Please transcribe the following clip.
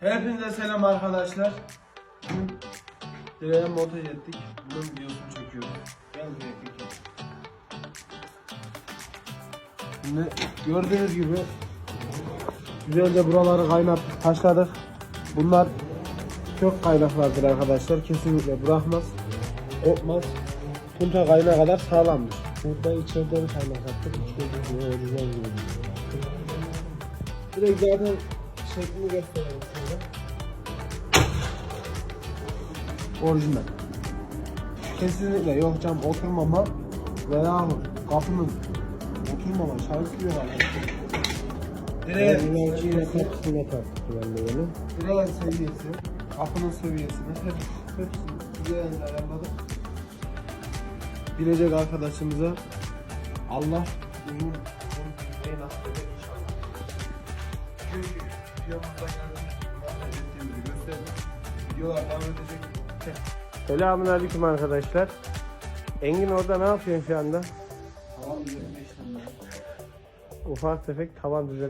Hepinize selam arkadaşlar. Bugün direğe montaj ettik. Bunun videosunu çekiyoruz. Gel buraya peki. Şimdi gördüğünüz gibi güzelce buraları kaynattık, taşladık. Bunlar kök kaynaklardır arkadaşlar. Kesinlikle bırakmaz. Kopmaz. Punta kaynağı kadar sağlamdır. Burada içeriden kaynak attık. İçeriden gibi. Direkt zaten şeklini gösterelim şöyle. Orijinal. Kesinlikle yok cam oturmama veya kapının oturmama şansı yok arkadaşlar. Direğe, Enerjiyle kapısına taktık ben de bunu. direğin seviyesi, kapının seviyesini hep, hepsini direğinle ayarladık. Bilecek arkadaşımıza Allah uyum uyum bilmeyi nasip eder inşallah. Çünkü videomuzda geldiğimiz ettiğimizi gösterdik. Videolar devam edecek. Selamun aleyküm arkadaşlar. Engin orada ne yapıyorsun şu anda? Tamam 25 lira. Ufak tefek tavan düzen